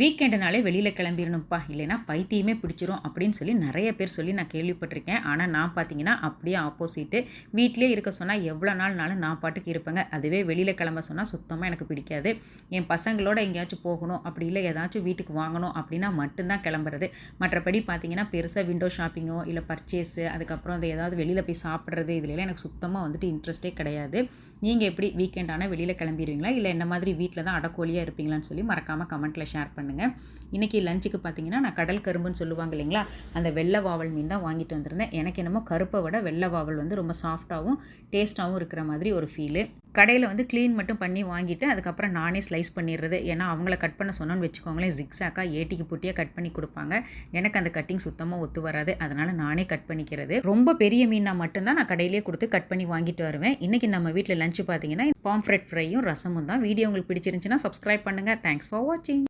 வீக்கெண்டுனாலே வெளியில் கிளம்பிடணும்ப்பா இல்லைன்னா பைத்தியமே பிடிச்சிரும் அப்படின்னு சொல்லி நிறைய பேர் சொல்லி நான் கேள்விப்பட்டிருக்கேன். ஆனால் நான் பார்த்தீங்கன்னா அப்படியே ஆப்போசிட்டு வீட்டிலே இருக்க சொன்னால் எவ்வளோ நாள்னாலும் நான் பாட்டுக்கு இருப்பேங்க. அதுவே வெளியில் கிளம்ப சொன்னால் சுத்தமாக எனக்கு பிடிக்காது. என் பசங்களோட எங்கேயாச்சும் போகணும் அப்படி இல்லை ஏதாச்சும் வீட்டுக்கு வாங்கணும் அப்படின்னா மட்டும்தான் கிளம்புறது. மற்றபடி பார்த்தீங்கன்னா பெருசாக விண்டோ ஷாப்பிங்கோ இல்லை பர்ச்சேஸு அதுக்கப்புறம் அந்த ஏதாவது வெளியில் போய் சாப்பிட்றது இதுலலாம் எனக்கு சுத்தமாக வந்துட்டு இன்ட்ரெஸ்ட்டே கிடையாது. நீங்கள் எப்படி வீக்கெண்ட் ஆனால் வெளியில் கிளம்பிடுவீங்களா இல்லை என்ன மாதிரி வீட்டில் தான் அடக்கோழியாக இருப்பீங்களான்னு சொல்லி மறக்காமல் கமெண்ட்டில் ஷேர் பண்ணுங்கள் இன்றைக்கி லஞ்சுக்கு பார்த்தீங்கன்னா நான் கடல் கரும்புன்னு சொல்லுவாங்க இல்லைங்களா? அந்த வெள்ளை வாவல் மீன் தான் வாங்கிட்டு வந்திருந்தேன். எனக்கு என்னமோ கருப்பை விட வெள்ளை வாவல் வந்து ரொம்ப சாஃப்டாகவும் டேஸ்ட்டாகவும் இருக்கிற மாதிரி ஒரு ஃபீலு கடையில் வந்து க்ளீன் மட்டும் பண்ணி வாங்கிட்டு அதுக்கப்புறம் நானே ஸ்லைஸ் பண்ணிடுறது. ஏன்னா அவங்கள கட் பண்ண சொன்னோன்னு வச்சுக்கோங்களேன் ஜிக்ஸாக்காக ஏட்டிக்கு புட்டியாக கட் பண்ணி கொடுப்பாங்க. எனக்கு அந்த கட்டிங் சுத்தமாக ஒத்து வராது. அதனால் நானே கட் பண்ணிக்கிறது. ரொம்ப பெரிய மீனாக மட்டும்தான் நான் கடையிலேயே கொடுத்து கட் பண்ணி வாங்கிட்டு வருவேன். இன்றைக்கி நம்ம வீட்டில் லஞ்சு பார்த்தீங்கன்னா பாம்ஃப்ரெட் ஃப்ரையும் ரசமும் தான். வீடியோ உங்களுக்கு பிடிச்சிருந்துச்சுன்னா சப்ஸ்கிரைப் பண்ணுங்கள் தேங்க்ஸ் ஃபார் வாட்சிங்